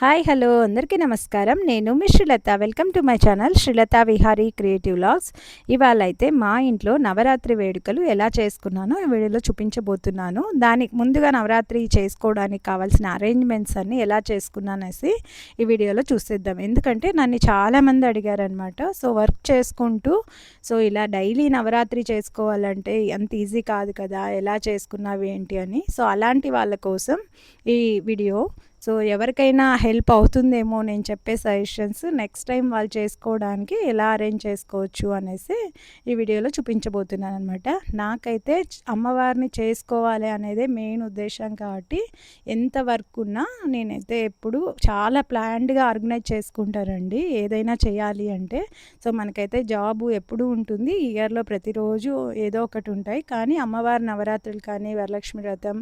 Hi hello అందరికీ నమస్కారం. నేను మీ Srilatha. Welcome to my channel Srilatha Vihari creative logs. ఇవాళ అయితే మా ఇంట్లో నవరాత్రి వేడుకలు ఎలా చేసుకున్నానో ఈ వీడియోలో చూపించబోతున్నాను. దానికి ముందుగా నవరాత్రి చేసుకోవడానికి కావాల్సిన అరేంజ్మెంట్స్ అన్ని ఎలా చేసుకున్నానేసి ఈ వీడియోలో చూసేద్దాం. ఎందుకంటే నన్ను చాలామంది అడిగారనమాట సో వర్క్ చేసుకుంటూ సో ఇలా డైలీ నవరాత్రి చేసుకోవాలంటే అంత ఈజీ కాదు కదా ఎలా చేసుకున్నావి ఏంటి అని. సో అలాంటి వాళ్ళ కోసం ఈ వీడియో సో ఎవరికైనా హెల్ప్ అవుతుందేమో నేను చెప్పే సజెషన్స్ నెక్స్ట్ టైం వాళ్ళు చేసుకోవడానికి ఎలా అరేంజ్ చేసుకోవచ్చు అనేసి ఈ వీడియోలో చూపించబోతున్నాను అనమాట నాకైతే అమ్మవారిని చేసుకోవాలి అనేదే మెయిన్ ఉద్దేశం కాబట్టి ఎంత వర్క్ ఉన్నా నేనైతే ఎప్పుడు చాలా ప్లాన్డ్గా ఆర్గనైజ్ చేసుకుంటారండి ఏదైనా చేయాలి అంటే సో మనకైతే జాబు ఎప్పుడు ఉంటుంది. ఇయర్లో ప్రతిరోజు ఏదో ఒకటి ఉంటాయి. కానీ అమ్మవారి నవరాత్రులు కానీ వరలక్ష్మి వ్రతం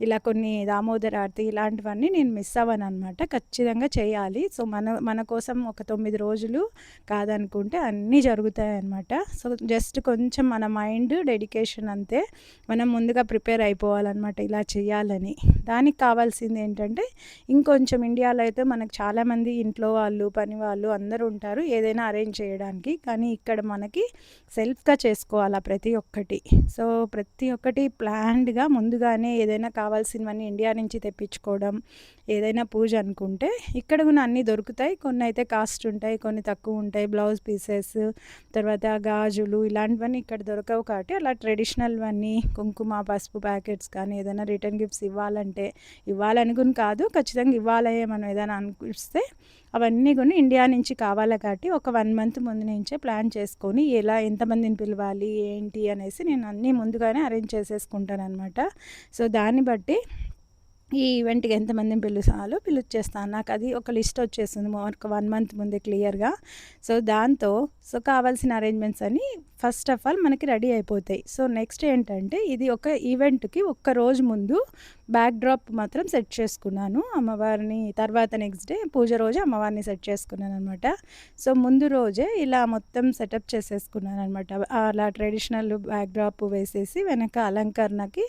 ఇలా కొన్ని దామోదర ఆర్తి ఇలాంటివన్నీ నేను మిస్ అవ్వను అనమాట ఖచ్చితంగా చేయాలి. సో మన మన కోసం ఒక తొమ్మిది రోజులు కాదనుకుంటే అన్నీ జరుగుతాయి అనమాట సో జస్ట్ కొంచెం మన మైండ్ డెడికేషన్ అంతే. మనం ముందుగా ప్రిపేర్ అయిపోవాలన్నమాట ఇలా చేయాలని. దానికి కావాల్సింది ఏంటంటే ఇంకొంచెం ఇండియాలో అయితే మనకు చాలామంది ఇంట్లో వాళ్ళు పని వాళ్ళు అందరూ ఉంటారు. ఏదైనా అరేంజ్ చేయడానికి. కానీ ఇక్కడ మనకి సెల్ఫ్గా చేసుకోవాలా ప్రతి ఒక్కటి. సో ప్రతి ఒక్కటి ప్లాన్డ్గా ముందుగానే ఏదైనా కావాల్సినవన్నీ ఇండియా నుంచి తెప్పించుకోవడం ఏదైనా పూజ అనుకుంటే ఇక్కడ కూడా అన్నీ దొరుకుతాయి. కొన్ని అయితే కాస్ట్ ఉంటాయి కొన్ని తక్కువ ఉంటాయి. బ్లౌజ్ పీసెస్ తర్వాత గాజులు ఇలాంటివన్నీ ఇక్కడ దొరకవు కాబట్టి అలా ట్రెడిషనల్వన్నీ కుంకుమ పసుపు ప్యాకెట్స్ కానీ ఏదైనా రిటర్న్ గిఫ్ట్స్ ఇవ్వాలంటే ఇవ్వాలనుకుని కాదు. ఖచ్చితంగా ఇవ్వాలి మనం ఏదైనా అనిపిస్తే అవన్నీ కూడా ఇండియా నుంచి కావాలి కాబట్టి ఒక వన్ మంత్ ముందు నుంచే ప్లాన్ చేసుకొని ఎలా ఎంతమందిని పిలవాలి ఏంటి అనేసి నేను అన్నీ ముందుగానే అరేంజ్ చేసేసుకుంటాను అనమాట సో దాన్ని బట్టి ఈ ఈవెంట్కి ఎంతమందిని పిలుస్తాలో పిలిచేస్తాను. నాకు అది ఒక లిస్ట్ వచ్చేస్తుంది ఒక వన్ మంత్ ముందే క్లియర్గా. సో దాంతో సో కావాల్సిన అరేంజ్మెంట్స్ అని ఫస్ట్ ఆఫ్ ఆల్ మనకి రెడీ అయిపోతాయి. సో నెక్స్ట్ ఏంటంటే ఇది ఒక ఈవెంట్కి ఒక్క రోజు ముందు బ్యాక్ డ్రాప్ మాత్రం సెట్ చేసుకున్నాను. అమ్మవారిని తర్వాత నెక్స్ట్ డే పూజ రోజు అమ్మవారిని సెట్ చేసుకున్నాను అనమాట సో ముందు రోజే ఇలా మొత్తం సెటప్ చేసేసుకున్నాను అనమాట అలా ట్రెడిషనల్ బ్యాక్ డ్రాప్ వేసేసి వెనక అలంకరణకి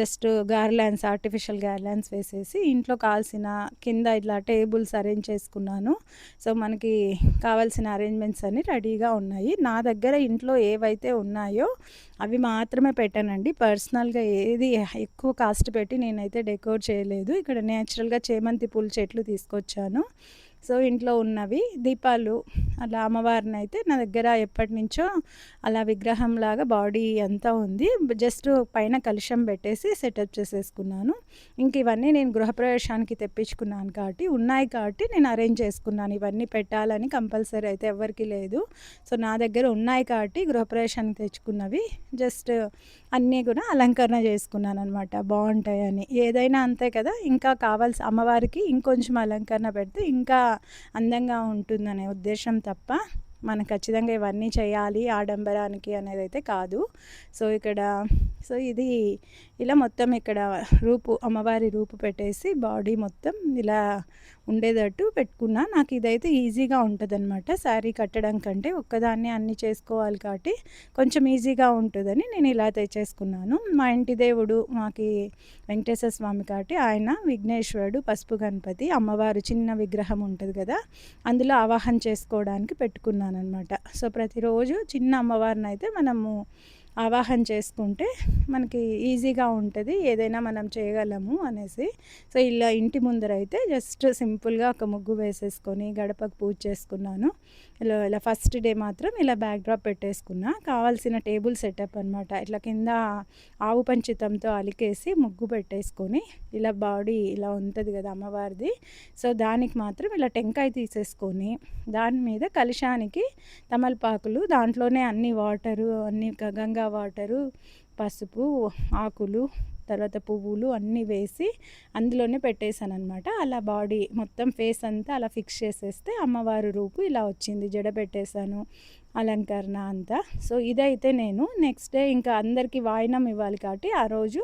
జస్ట్ గార్లాండ్స్ ఆర్టిఫిషియల్ గార్లాండ్స్ వేసేసి ఇంట్లో కావాల్సిన కింద ఇట్లా టేబుల్స్ అరేంజ్ చేసుకున్నాను. సో మనకి కావాల్సిన అరేంజ్మెంట్స్ అన్నీ రెడీగా ఉన్నాయి. నా దగ్గర ఇంట్లో ఏవైతే ఉన్నాయో అవి మాత్రమే పెట్టానండి. పర్సనల్గా ఏది ఎక్కువ కాస్ట్ పెట్టి నేనైతే డెకోర్ చేయలేదు. ఇక్కడ నేచురల్గా చేమంతి పూల చెట్లు తీసుకొచ్చాను. సో ఇంట్లో ఉన్నవి దీపాలు అలా అమ్మవారిని అయితే నా దగ్గర ఎప్పటి నుంచో అలా విగ్రహంలాగా బాడీ అంతా ఉంది. జస్ట్ పైన కలుషం పెట్టేసి సెటప్ చేసేసుకున్నాను. ఇంక ఇవన్నీ నేను గృహప్రవేశానికి తెప్పించుకున్నాను కాబట్టి ఉన్నాయి కాబట్టి నేను అరేంజ్ చేసుకున్నాను. ఇవన్నీ పెట్టాలని కంపల్సరీ అయితే ఎవరికి లేదు. సో నా దగ్గర ఉన్నాయి కాబట్టి గృహప్రవేశానికి తెచ్చుకున్నవి. జస్ట్ అన్నీ కూడా అలంకరణ చేసుకున్నాను అనమాట బాగుంటాయని. ఏదైనా అంతే కదా ఇంకా కావాల్సి అమ్మవారికి ఇంకొంచెం అలంకరణ పెడితే ఇంకా అందంగా ఉంటుందనే ఉద్దేశం తప్ప మనం ఖచ్చితంగా ఇవన్నీ చేయాలి ఆడంబరానికి అనేది అయితే కాదు. సో ఇక్కడ సో ఇది ఇలా మొత్తం ఇక్కడ రూపు అమ్మవారి రూపు పెట్టేసి బాడీ మొత్తం ఇలా ఉండేటట్టు పెట్టుకున్నా. నాకు ఇదైతే ఈజీగా ఉంటుంది అనమాట శారీ కట్టడం కంటే ఒక్కదాన్ని అన్ని చేసుకోవాలి కాబట్టి కొంచెం ఈజీగా ఉంటుందని నేను ఇలా తెచ్చేసుకున్నాను. మా ఇంటి దేవుడు మాకి వెంకటేశ్వర స్వామి కాబట్టి ఆయన విఘ్నేశ్వరుడు పసుపు గణపతి అమ్మవారు చిన్న విగ్రహం ఉంటుంది కదా అందులో ఆవాహన చేసుకోవడానికి పెట్టుకున్నాను అనమాట సో ప్రతిరోజు చిన్న అమ్మవారిని అయితే మనము ఆవాహన చేసుకుంటే మనకి ఈజీగా ఉంటుంది ఏదైనా మనం చేయగలము అనేసి. సో ఇలా ఇంటి ముందర అయితే జస్ట్ సింపుల్గా ఒక ముగ్గు వేసేసుకొని గడపకు పూజ చేసుకున్నాను. ఇలా ఇలా ఫస్ట్ డే మాత్రం ఇలా బ్యాక్ డ్రాప్ పెట్టేసుకున్నా. కావాల్సిన టేబుల్ సెటప్ అనమాట ఇట్లా కింద ఆవు పంచితంతో అలికేసి ముగ్గు పెట్టేసుకొని ఇలా బాడీ ఇలా ఉంటుంది కదా అమ్మవారిది. సో దానికి మాత్రం ఇలా టెంకాయ తీసేసుకొని దాని మీద కలిశానికి తమలపాకులు దాంట్లోనే అన్ని వాటరు అన్ని గంగా వాటరు పసుపు ఆకులు తర్వాత పువ్వులు అన్నీ వేసి అందులోనే పెట్టేశాను అనమాట అలా బాడీ మొత్తం ఫేస్ అంతా అలా ఫిక్స్ చేసేస్తే అమ్మవారు రూపు ఇలా వచ్చింది. జడ పెట్టేశాను అలంకరణ అంతా. సో ఇదైతే నేను నెక్స్ట్ డే ఇంకా అందరికీ వాయినం ఇవ్వాలి కాబట్టి ఆ రోజు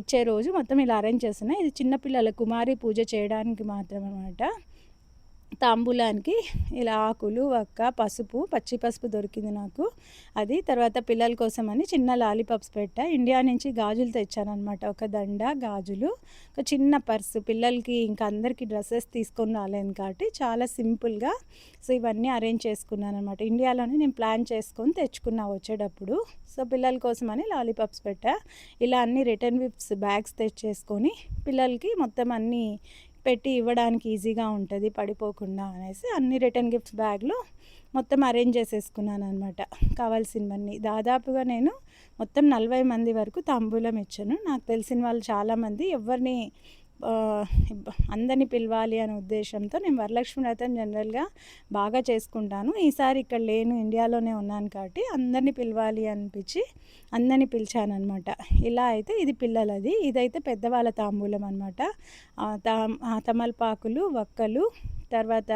ఇచ్చే రోజు మొత్తం ఇలా అరేంజ్ చేస్తున్నా. ఇది చిన్నపిల్లల కుమారి పూజ చేయడానికి మాత్రం అనమాట తాంబూలానికి ఇలా ఆకులు వక్క పసుపు పచ్చి పసుపు దొరికింది నాకు. అది తర్వాత పిల్లల కోసం అని చిన్న లాలీపాప్స్ పెట్టా. ఇండియా నుంచి గాజులు తెచ్చానమాట ఒక దండ గాజులు ఒక చిన్న పర్సు. పిల్లలకి ఇంకా అందరికీ డ్రెస్సెస్ తీసుకొని రాలేను కాబట్టి చాలా సింపుల్గా సో ఇవన్నీ అరేంజ్ చేసుకున్నాను అనమాట ఇండియాలోనే నేను ప్లాన్ చేసుకొని తెచ్చుకున్నా వచ్చేటప్పుడు. సో పిల్లల కోసం అని లాలీపాప్స్ పెట్టా. ఇలా అన్ని రిటర్న్ విప్స్ బ్యాగ్స్ తెచ్చేసుకొని పిల్లలకి మొత్తం అన్నీ పెట్టి ఇవ్వడానికి ఈజీగా ఉంటుంది పడిపోకుండా అనేసి అన్ని రిటర్న్ గిఫ్ట్స్ బ్యాగ్లో మొత్తం అరేంజ్ చేసేసుకున్నాను అనమాట కావాల్సినవన్నీ. దాదాపుగా నేను మొత్తం నలభై మంది వరకు తాంబూలం ఇచ్చాను. నాకు తెలిసిన వాళ్ళు చాలామంది ఎవరిని అందరినీ పిలవాలి అనే ఉద్దేశంతో నేను వరలక్ష్మి వ్రతం జనరల్గా బాగా చేసుకుంటాను. ఈసారి ఇక్కడ లేను ఇండియాలోనే ఉన్నాను కాబట్టి అందరినీ పిలవాలి అనిపించి అందరినీ పిలిచానమాట ఇలా అయితే ఇది పిల్లలది. ఇదైతే పెద్దవాళ్ళ తాంబూలం అనమాట తమలపాకులు వక్కలు తర్వాత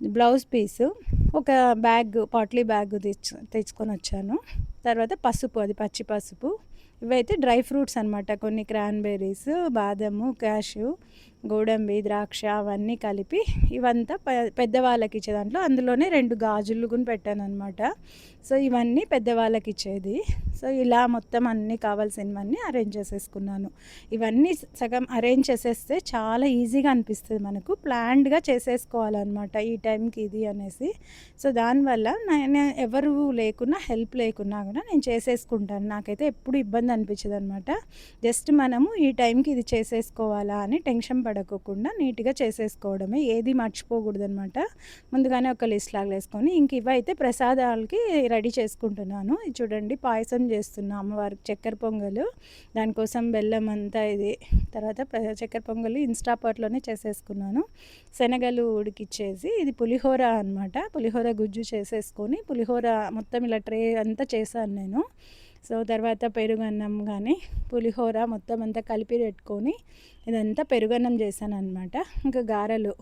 బ్లౌజ్ పీసు ఒక బ్యాగ్ పాట్లీ బ్యాగ్ తెచ్చు తెచ్చుకొని వచ్చాను. తర్వాత పసుపు అది పచ్చి పసుపు ఇవైతే డ్రై ఫ్రూట్స్ అనమాట కొన్ని క్రాన్బెర్రీస్ బాదము క్యాషు గోడంబి ద్రాక్ష అవన్నీ కలిపి ఇవంతా పెద్దవాళ్ళకి ఇచ్చే దాంట్లో అందులోనే రెండు గాజులు కూడా పెట్టాను అనమాట సో ఇవన్నీ పెద్దవాళ్ళకి ఇచ్చేది. సో ఇలా మొత్తం అన్నీ కావాల్సినవన్నీ అరేంజ్ చేసేసుకున్నాను. ఇవన్నీ సగం అరేంజ్ చేసేస్తే చాలా ఈజీగా అనిపిస్తుంది మనకు. ప్లాన్డ్గా చేసేసుకోవాలన్నమాట ఈ టైంకి ఇది అనేసి. సో దానివల్ల నేను ఎవరు లేకున్నా హెల్ప్ లేకున్నా కూడా నేను చేసేసుకుంటాను. నాకైతే ఎప్పుడు ఇబ్బంది అనిపించదు అనమాట జస్ట్ మనము ఈ టైంకి ఇది చేసేసుకోవాలా అని టెన్షన్ పడకోకుండా నీట్గా చేసేసుకోవడమే. ఏది మర్చిపోకూడదు అనమాట ముందుగానే ఒక లిస్ట్ లాగా వేసుకొని ఇంక ఇవైతే ప్రసాదాలకి రెడీ చేసుకుంటున్నాను. చూడండి పాయసం చేస్తున్నా అమ్మవారికి చక్కెర పొంగలు దానికోసం బెల్లం అంతా ఇది. తర్వాత చక్కెర పొంగలు ఇన్స్టాపాట్లోనే చేసేసుకున్నాను. శనగలు ఉడికిచ్చేసి ఇది పులిహోర అనమాట పులిహోర గుజ్జు చేసేసుకొని పులిహోర మొత్తం ఇలా ట్రే అంతా చేశాను నేను. సో తర్వాత పెరుగన్నం కానీ పులిహోర మొత్తం అంతా కలిపి పెట్టుకొని ఇదంతా పెరుగన్నం చేశాను అనమాట ఇంకా గారెలు.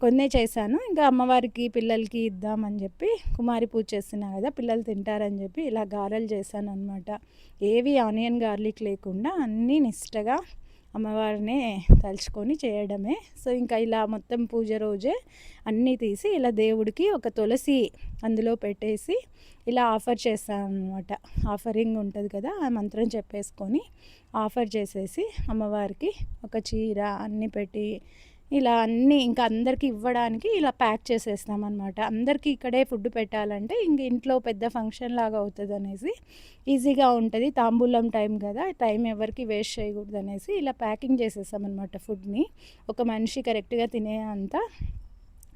కొన్నే చేశాను. ఇంకా అమ్మవారికి పిల్లలకి ఇద్దామని చెప్పి కుమారి పూజ చేస్తున్నా కదా పిల్లలు తింటారని చెప్పి ఇలా గారెలు చేశాను అనమాట ఏవి ఆనియన్ గార్లిక్ లేకుండా అన్నీ నిష్టగా అమ్మవారిని తలుచుకొని చేయడమే. సో ఇంకా ఇలా మొత్తం పూజ రోజే అన్నీ తీసి ఇలా దేవుడికి ఒక తులసి అందులో పెట్టేసి ఇలా ఆఫర్ చేస్తానమాట ఆఫరింగ్ ఉంటుంది కదా ఆ మంత్రం చెప్పేసుకొని ఆఫర్ చేసేసి అమ్మవారికి ఒక చీర అన్నీ పెట్టి ఇలా అన్నీ ఇంకా అందరికీ ఇవ్వడానికి ఇలా ప్యాక్ చేసేస్తాం అనమాట అందరికీ ఇక్కడే ఫుడ్ పెట్టాలంటే ఇంక ఇంట్లో పెద్ద ఫంక్షన్ లాగా అవుతుంది అనేసి ఈజీగా ఉంటుంది. తాంబూలం టైం కదా టైం ఎవరికి వేస్ట్ చేయకూడదు అనేసి ఇలా ప్యాకింగ్ చేసేస్తాం అనమాట ఫుడ్ని. ఒక మనిషి కరెక్ట్గా తినే అంత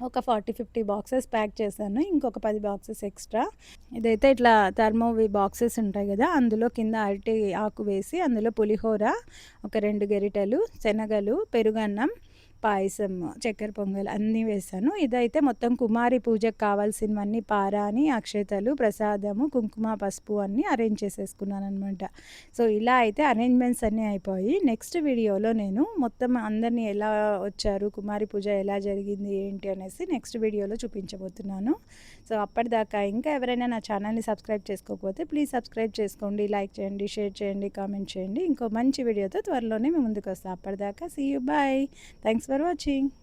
ఒక ఫార్టీ ఫిఫ్టీ బాక్సెస్ ప్యాక్ చేశాను. ఇంకొక పది బాక్సెస్ ఎక్స్ట్రా. ఇదైతే ఇట్లా థర్మోవి బాక్సెస్ ఉంటాయి కదా అందులో కింద అరటి ఆకు వేసి అందులో పులిహోర ఒక రెండు గెరిటలు శనగలు పెరుగన్నం పాయసం చక్కెర పొంగల్ అన్నీ వేసాను. ఇదైతే మొత్తం కుమారి పూజకు కావాల్సినవన్నీ పారాని అక్షతలు ప్రసాదము కుంకుమ పసుపు అన్నీ అరేంజ్ చేసేసుకున్నాను అనమాట సో ఇలా అయితే అరేంజ్మెంట్స్ అన్నీ అయిపోయి నెక్స్ట్ వీడియోలో నేను మొత్తం అందరినీ ఎలా వచ్చారు కుమారి పూజ ఎలా జరిగింది ఏంటి అనేసి నెక్స్ట్ వీడియోలో చూపించబోతున్నాను. సో అప్పటిదాకా ఇంకా ఎవరైనా నా ఛానల్ని సబ్స్క్రైబ్ చేసుకోకపోతే ప్లీజ్ సబ్స్క్రైబ్ చేసుకోండి లైక్ చేయండి షేర్ చేయండి కామెంట్ చేయండి. ఇంకో మంచి వీడియోతో త్వరలోనే మేము ముందుకు వస్తాం. అప్పటిదాకా see you bye. Thanks for watching.